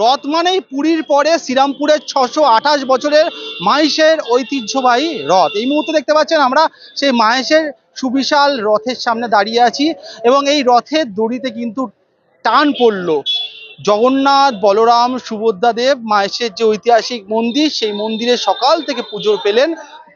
রথ মানেই পুরীর পরে শ্রীরামপুরের ছশো আঠাশ বছরের মাহেশের ঐতিহ্যবাহী রথ। এই মুহূর্তে দেখতে পাচ্ছেন আমরা সেই মাহেশের সুবিশাল রথের সামনে দাঁড়িয়ে আছি এবং এই রথের দড়িতে কিন্তু টান পড়ল। জগন্নাথ, বলরাম সুভদ্রা দেব মাহেশের যে ঐতিহাসিক মন্দির, সেই মন্দিরে সকাল থেকে পুজো পেলেন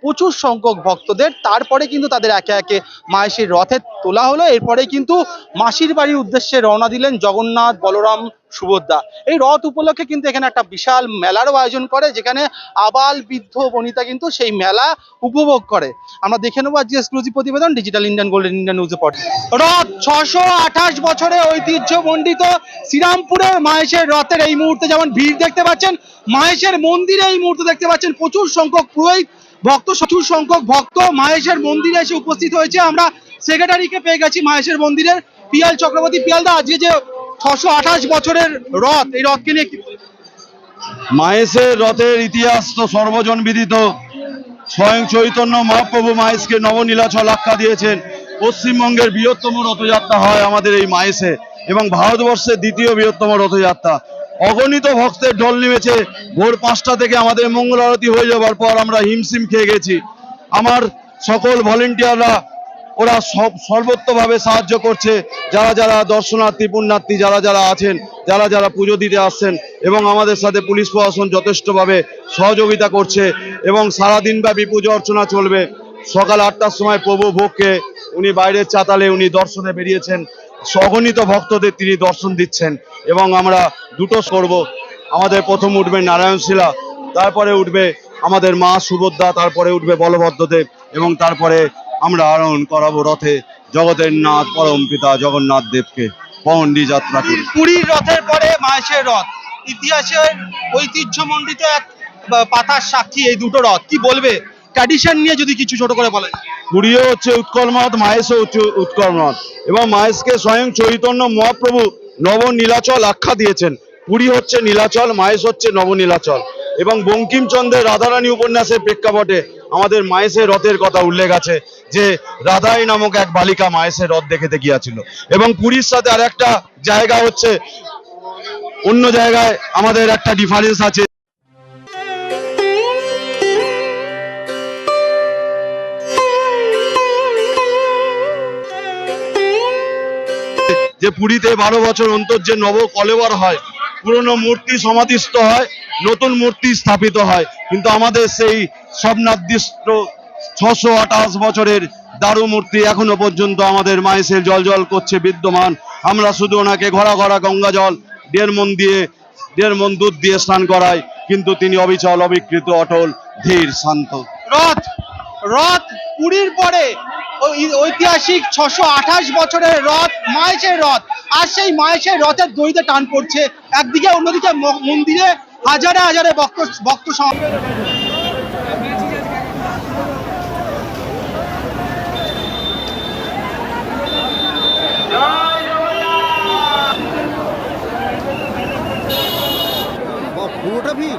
প্রচুর সংখ্যক ভক্তদের, তারপরে কিন্তু তাদের একে একে মাহেশের রথে তোলা হলো। এরপরে কিন্তু মাসির বাড়ির উদ্দেশ্যে রওনা দিলেন জগন্নাথ বলরাম সুভদ্রা। এই রথ উপলক্ষে কিন্তু এখানে একটা বিশাল মেলারও আয়োজন করে, যেখানে আবাল বৃদ্ধ বনিতা কিন্তু সেই মেলা উপভোগ করে। আমরা দেখে নেব আজকে এক্সক্লুসিভ প্রতিবেদন ডিজিটাল ইন্ডিয়ান গোল্ডেন ইন্ডিয়ান নিউজে পড়ে রথ ছশো আঠাশ বছরে ঐতিহ্য মণ্ডিত শ্রীরামপুরের মাহেশের রথের এই মুহূর্তে যেমন ভিড় দেখতে পাচ্ছেন মাহেশের মন্দিরে এই মুহূর্তে দেখতে পাচ্ছেন প্রচুর সংখ্যক পুরোহিত ভক্ত প্রচুর সংখ্যক ভক্ত মাহেশের মন্দিরে এসে উপস্থিত হয়েছে। আমরা সেক্রেটারিকে পেয়ে গেছি মাহেশের মন্দিরের। পিয়াল চক্রবর্তী পিয়ালদা আজকে যে ছশো আঠাশ বছরের রথ, এই রথকে নিয়ে মাহেশের রথের ইতিহাস তো সর্বজন বিদিত। স্বয়ং চৈতন্য মহাপ্রভু মাহেশকে নবনীলাচল আখ্যা দিয়েছেন। পশ্চিমবঙ্গের বৃহত্তম রথযাত্রা হয় আমাদের এই মাহেশে এবং ভারতবর্ষের দ্বিতীয় বৃহত্তম রথযাত্রা। অগণিত ভক্তের ঢল নেমেছে। ভোর পাঁচটা থেকে আমাদের মঙ্গল আরতি হয়ে যাওয়ার পর আমরা হিমশিম খেয়ে গেছি। আমার সকল ভলেন্টিয়াররা, ওরা সব সর্বত্রভাবে সাহায্য করছে। যারা যারা দর্শনার্থী, পুণ্যার্থী, যারা যারা আছেন, যারা যারা পুজো দিতে আসছেন এবং আমাদের সাথে পুলিশ প্রশাসন যথেষ্টভাবে সহযোগিতা করছে এবং সারাদিনব্যাপী পুজো অর্চনা চলবে। সকাল আটটার সময় প্রভু ভোগকে উনি বাইরের চাতালে উনি দর্শনে বেরিয়েছেন। অগণিত ভক্তদের তিনি দর্শন দিচ্ছেন এবং আমরা দুটো করব। আমাদের প্রথম উঠবে নারায়ণ শিলা তারপরে উঠবে আমাদের মা সুভদ্রা, তারপরে উঠবে বলভদ্রদেব এবং তারপরে আমরা আরোহণ করাবো রথে জগতের নাথ, পরম পিতা জগন্নাথ দেবকে। পহন্ডি যাত্রা করি পুরীর রথের পরে মায়েশের রথ। ইতিহাসের ঐতিহ্যমণ্ডিত এক পাতার সাক্ষী এই দুটো রথ। কি বলবে? ট্র্যাডিশন নিয়ে যদি কিছু ছোট করে বলেন। পুরীও হচ্ছে উৎকলমত মাহেশও হচ্ছে উৎকলমত এবং মাহেশকে স্বয়ং চৈতন্য মহাপ্রভু নব নীলাচল আখ্যা দিয়েছেন। পুরী হচ্ছে নীলাচল মাহেশ হচ্ছে নবনীলাচল। এবং বঙ্কিমচন্দ্রের রাধারানী উপন্যাসের প্রেক্ষাপটে আমাদের মাহেশের রথের কথা উল্লেখ আছে যে রাধাই নামক এক বালিকা মাহেশের রথ দেখেতে গিয়াছিল। এবং পুরীর সাথে আর একটা জায়গা হচ্ছে, অন্য জায়গায় আমাদের একটা ডিফারেন্স আছে। যে পুরীতে বারো বছর অন্তর যে নব কলেবর হয়, পুরনো মূর্তি সমাধিস্থ হয়, নতুন মূর্তি স্থাপিত হয়, কিন্তু আমাদের সেই স্বপ্নাদিষ্ট ছশো আঠাশ বছরের দারু মূর্তি এখনও পর্যন্ত আমাদের মায়েসের জল জল করছে বিদ্যমান। আমরা শুধু ওনাকে ঘরা ঘোরা গঙ্গা জল, দেড় মন দিয়ে, দেড় মন দুধ দিয়ে স্নান করাই, কিন্তু তিনি অবিচল, অবিকৃত, অটল, ধীর, শান্ত। রথ রথ পুরীর পরে ঐতিহাসিক ছশো আঠাশ বছরের রথ মাহেশের রথ। আর সেই মাহেশের রথের দড়িতে টান পড়ছে। একদিকে, অন্যদিকে মন্দিরে হাজারে হাজারে ভক্ত ভক্ত পুরোটা ভিড়?